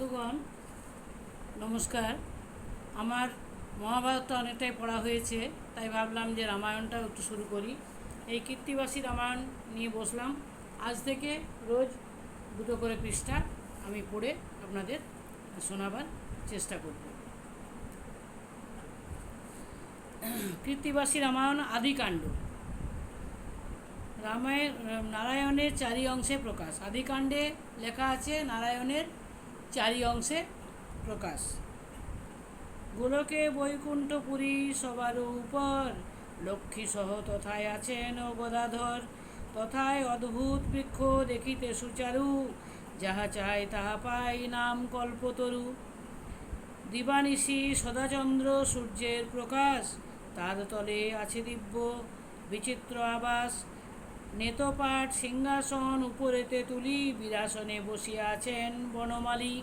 বন্ধুগণ, নমস্কার। আমার মহাভারতটা অনেকটাই পড়া হয়েছে, তাই ভাবলাম যে রামায়ণটাও একটু শুরু করি। এই কীর্তিবাসী রামায়ণ নিয়ে বসলাম। আজ থেকে রোজ দুটো করে পৃষ্ঠা আমি পড়ে আপনাদের শোনাবার চেষ্টা করব। কীর্তিবাসী রামায়ণ আদিকাণ্ড। রামায়ণ নারায়ণের চারি অংশে প্রকাশ। আদিকাণ্ডে লেখা আছে নারায়ণের চারি অংশে প্রকাশ। গোলকে বৈকুণ্ঠপুরী সবার উপর। লক্ষ্মী সহ তথায় আছেন গদাধর তথায় অদ্ভুত বৃক্ষ দেখিতে সুচারু। যাহা চায় তাহা পাই নাম কল্পতরু। দিবানিশি সদাচন্দ্র সূর্যের প্রকাশ। তার তলে আছে দিব্য, বিচিত্র আবাস। নেতপাট সিংহাসন উপরেতে তুলি বিরাসনে বসিয়া আছেন বনমালী।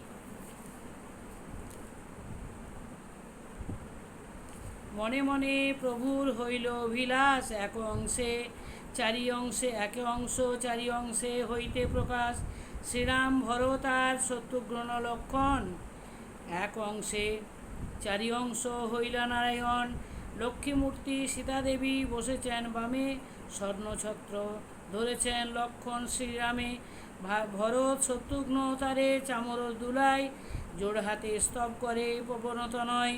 মনে মনে প্রভুর হইল অভিলাষ, এক অংশে চারি অংশে এক অংশ, চারি অংশে হইতে প্রকাশ। শ্রীরাম ভরতার শত্রুঘ্ন লক্ষণ, এক অংশে চারি অংশ হইলা নারায়ণ। লক্ষ্মীমূর্তি সীতাদেবী বসেছেন বামে স্বর্ণছত্র ধরেছেন লক্ষণ শ্রীরামে। ভরত শত্রুঘ্ন তারে চামর দুলাই জোড় হাতে স্তব করে পবনত নয়।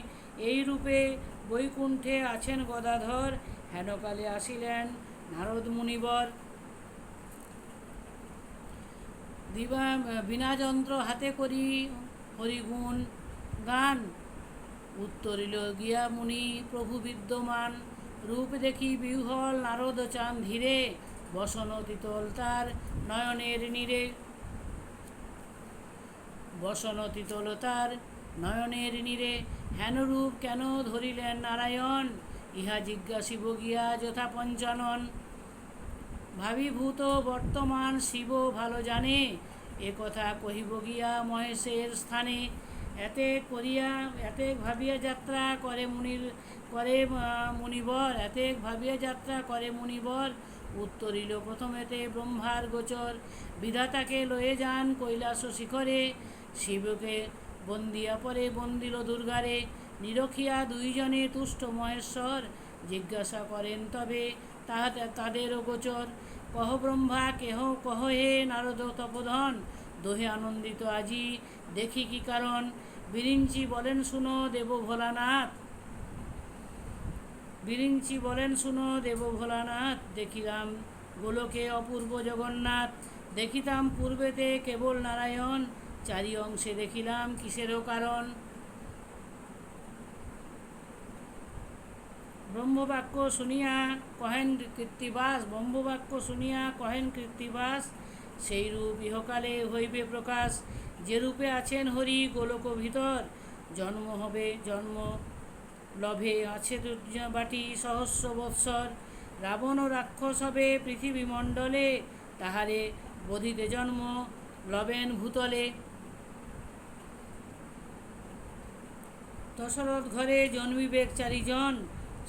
এই রূপে বৈকুণ্ঠে আছেন গদাধর, হেনকালে আসিলেন নারদ মুনিবর। দিবা বিনাযন্ত্র হাতে করি হরিগুণ গান। উত্তরিল গিয়া মুনি প্রভু বিদ্যমান। রূপ দেখি বিহ্বল নারদ চান ধীরে বসন তিতল তার নয়নের নীরে। বসন তিতল তার নয়নের নীরে, হেনরূপ কেন ধরিলেন নারায়ণ? ইহা জিজ্ঞাসিব গিয়া যথা পঞ্চানন ভাবিভূত বর্তমান শিব ভালো জানে, এ কথা কহিব গিয়া মহেশের স্থানে এতে করিয়া, এতে ভাবিয়া যাত্রা করে মুনির, করে মুনিবর। এতে ভাবিয়া যাত্রা করে মুনিবর। উত্তরিল প্রথমেতে ব্রহ্মার গোচর। বিধাতাকে লয়ে যান কৈলাস শিখরে। শিবকে বন্দিয়া পরে বন্দিল দুর্গারে। নিরখিয়া দুইজনে তুষ্ট মহেশ্বর। জিজ্ঞাসা করেন, তবে তাহাতে, তাদেরও গোচর? কহ ব্রহ্মা, কেহ, কহ হে নারদ তপোধন? দোহে আনন্দিত আজি, দেখি কি কারণ? বিরিঞ্চি বলেন শুনো দেব ভোলানাথ। বিরিঞ্চি বলেন শুনো দেব ভোলানাথ, দেখিলাম গোলকে অপূর্ব জগন্নাথ। দেখিতাম পূর্বেতে কেবল নারায়ণ, চারি অংশে দেখিলাম কিসেরও কারণ। ব্রহ্মবাক্য শুনিয়া কহেন কীর্তিবাস, ব্রহ্মবাক্য শুনিয়া কহেন কীর্তিবাস। সেই রূপ ইহকালে হইবে প্রকাশ। যে রূপে আছেন হরি গোলক ভিতর, জন্ম হবে জন্ম, লভে আছে বাটি সহস্র বৎসর। রাবণ ও রাক্ষস হবে পৃথিবী মণ্ডলে, তাহারে বধিতে জন্ম, লবেন ভূতলে। দশরথ ঘরে জন্মিবেক চারিজন,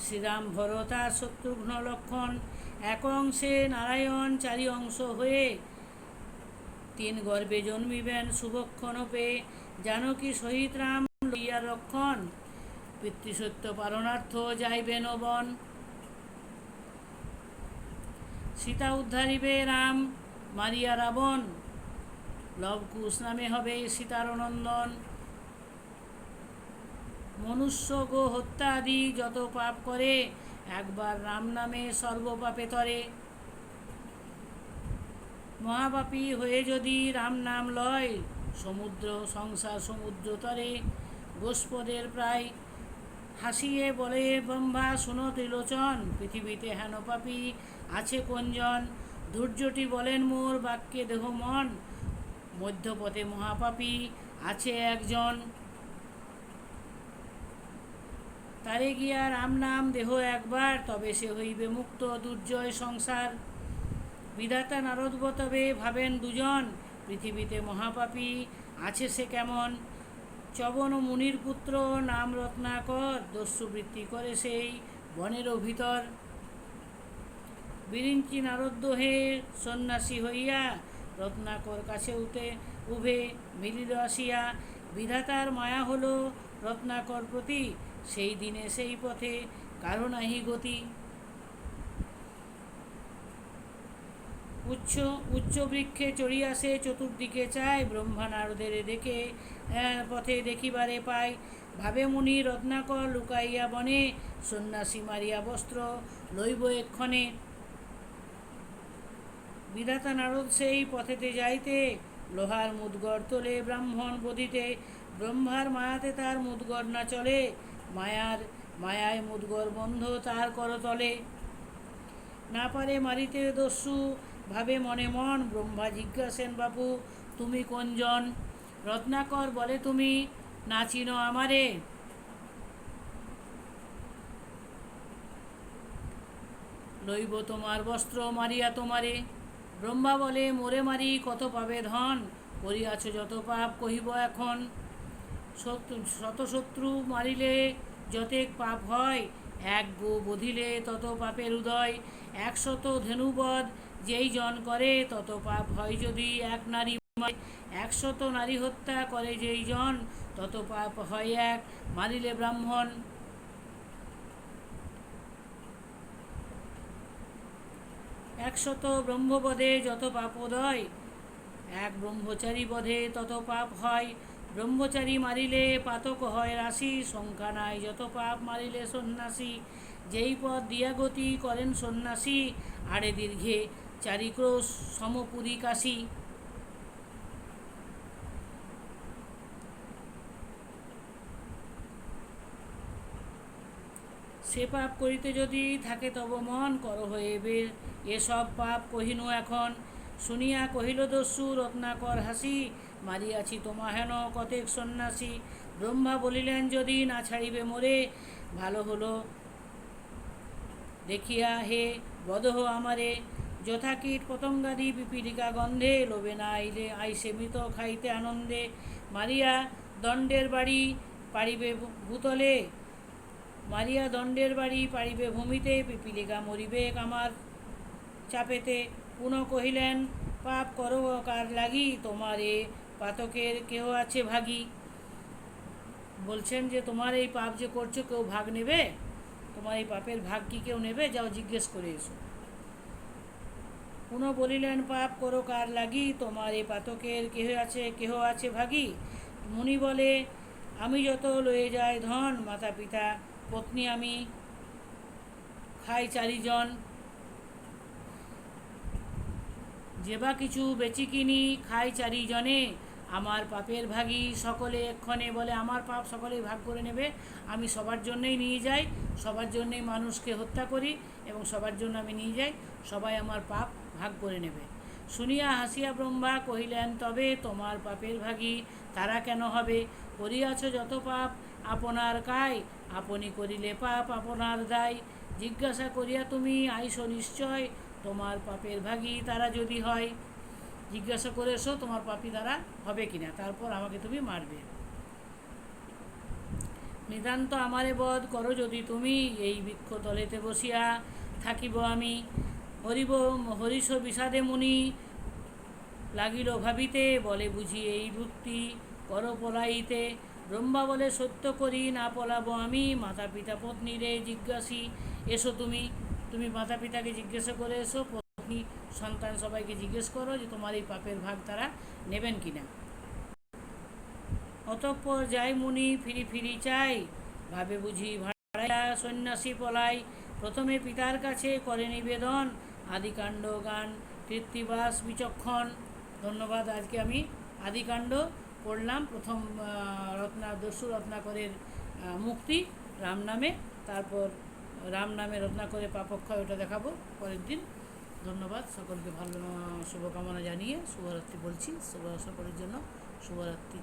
শ্রীরাম ভরতা শত্রুঘ্ন লক্ষণ। এক অংশে নারায়ণ, চারি অংশ হয়ে তিন গর্ভে জন্মিবেন, শুভক্ষণ শুভক্ষণপে জানকী সহিত রাম লইয়া রক্ষণ। পিতৃসত্য পালনার্থ যাইবেন বন সীতা উদ্ধারিবে রাম, মারিয়া রাবণ। লবকুশ নামে হবে সীতার নন্দন। মনুষ্য গো হত্যা আদি যত পাপ করে, একবার রাম নামে সর্বপাপে তরে। মহাপাপী হয়ে যদি রাম নাম লয়, সমুদ্র, সংসার, সমুদ্র তরে গোস্পদের প্রায় হাসিয়ে বলে, ব্রহ্মা, শুনো ত্রিলোচন, পৃথিবীতে হেন পাপী আছে কোনজন? ধৈর্যটি বলেন মোর বাক্যে দেহ মন, মধ্যপথে মহাপাপী আছে একজন। তারে গিয়া রাম নাম দেহ একবার, তবে সে হইবে মুক্ত, দুর্জয় সংসার। বিধাতা নারদব তবে ভাবেন দুজন, পৃথিবীতে মহাপাপী আছে সে কেমন? চবন মুনির পুত্র নাম রত্নাকর দস্যুবৃত্তি করে সেই বনেরও ভিতর বিরিঞ্চি নারদ হে সন্ন্যাসী হইয়া রত্নাকর কাছে উঠে, উভে মিলিল আসিয়া, বিধাতার মায়া হলো রত্নাকর প্রতি, সেই দিনে সেই পথে কারও নাহি গতি। উচ্চ উচ্চ বৃক্ষে চড়িয়া সে চতুর্দিকে চায় ব্রহ্মা নারদের দেখে আহ, পথে দেখিবারে পায়। ভাবে মুনি রত্নাকর লুকাইয়া বনে সন্ন্যাসী মারিয়া বস্ত্র লইব এক্ষণে। বিধাতা নারদ সেই পথেতে যাইতে লোহার মুদগর তোলে ব্রাহ্মণ বধিতে। ব্রহ্মার মায়াতে তার মুদগর না চলে মায়ার মায়ায় মুদগর বন্ধ তার করতলে। না পারে মারিতে দস্যু ভাবে মনে মন, ব্রহ্মা জিজ্ঞাসেন, বাপু, তুমি কোনজন? রত্নাকর বলে তুমি না চিনো আমারে। লইব তোমার বস্ত্র, মারিয়া তোমারে। ব্রহ্মা বলে, মোরে মারি, কত পাবে ধন? করিয়াছ যত পাপ, কহিব এখন। শত্রু শত শত্রু মারিলে যতেক পাপ হয়, এক গো বধিলে তত পাপের উদয়। একশত ধেনুবধ যেই জন করে, তত পাপ হয় যদি এক নারী একশত নারী হত্যা করে যেই জন, তত পাপ হয় এক মারিলে ব্রাহ্মণ। একশত ব্রহ্মপদে যত পাপ পাপোদয় এক ব্রহ্মচারী বধে তত পাপ হয়। ব্রহ্মচারী মারিলে পাতক হয় রাশি, সংখ্যা নাই যত পাপ মারিলে সন্ন্যাসী। যেই পদ দিয়াগতি করেন সন্ন্যাসী আড়ে দীর্ঘে চারিক্রোশ সমপুরী কাশী সে পাপ করিতে যদি থাকে তব মন কর হয়ে এসব পাপ কহিনু এখন। শুনিয়া কহিল দস্যু, রত্নাকর হাসি, মারিয়াছি তোমা হেন কতেক সন্ন্যাসী। ব্রহ্মা বলিলেন, যদি না ছাড়িবে মোরে, ভালো হলো। দেখিয়া হে বদহ আমারে যথা কীট পতঙ্গাদি পিপিলিকা গন্ধে লোভে না আইলে আইসে মৃত খাইতে আনন্দে। মারিয়া দণ্ডের বাড়ি পারিবে ভূতলে। মারিয়া দণ্ডের বাড়ি পারিবে ভূমিতে, পিপিলিকা মরিবে আমার চাপেতে। পুনঃ কহিলেন, পাপ করো কার লাগি? তোমার এ পাতকের কেহ আছে ভাগী? বলছেন যে, তোমার এই পাপ যে করছ, কেউ ভাগ নেবে? তোমার এই পাপের ভাগ কি কেউ নেবে? যাও জিজ্ঞেস করে এসো। পুনঃ বলিলেন, পাপ করো, কার লাগি? তোমার এই পাতকের কেহ আছে কেহ আছে ভাগি? মুনি বলে, আমি যত লয়ে যাই ধন মাতা পিতা পত্নী আমি, খাই চারিজন। যে বা কিছু বেচি কিনি, খাই চারিজনে। আমার পাপের ভাগী সকলে এক্ষণে বলে, আমার পাপ সকলেই ভাগ করে নেবে। আমি সবার জন্যই নিয়ে যাই, সবার জন্যই মানুষকে হত্যা করি এবং সবার জন্য আমি নিয়ে যাই। সবাই আমার পাপ ভাগ করে নেবে। শুনিয়া হাসিয়া ব্রহ্মা কহিলেন, তবে তোমার পাপের ভাগী তারা কেন হবে? করিয়াছ যত পাপ, আপনার কায়। আপনি করিলে পাপ আপনার দায়। জিজ্ঞাসা করিয়া তুমি আইসো নিশ্চয়, তোমার পাপের ভাগী তারা যদি হয়। জিজ্ঞাসা করে এসো তোমার পাপি তারা হবে কিনা? তারপর আমাকে তুমি মারবে। নিতান্ত আমারে বধ করো যদি তুমি। এই বৃক্ষ তলেতে বসিয়া থাকিব আমি। হরিব হরিষ বিষাদে মুনি। লাগিল ভাবিতে, বলে বুঝি এই ভুক্তি কর পলাইতে। ব্রহ্মা বলে সত্য করি, না পলাবো আমি। মাতা পিতা পত্নীরে জিজ্ঞাসি, এসো তুমি তুমি মাতা পিতাকে জিজ্ঞাসা করে এসো। পত্নী, সন্তান সবাইকে জিজ্ঞেস করো যে তোমার এই পাপের ভাগ তারা নেবেন কিনা? অতঃপর যাই মুনি, ফিরি ফিরি চাই। ভাবে বুঝি ভাড়া সন্ন্যাসী পলাই। প্রথমে পিতার কাছে করে নিবেদন আদিকাণ্ড গান, কীর্তিবাস, বিচক্ষণ। ধন্যবাদ, আজকে আমি আদিকাণ্ড পড়লাম। প্রথম রত্না, দস্যু রত্নাকরের মুক্তি, রাম নামে। তারপর রাম নামে রত্নাকরে পাপক্ষয়, ওটা দেখাবো পরের দিন। ধন্যবাদ, সকলকে ভালো, শুভকামনা জানিয়ে শুভরাত্রি বলছি। শুভ, সকলের জন্য শুভরাত্রি।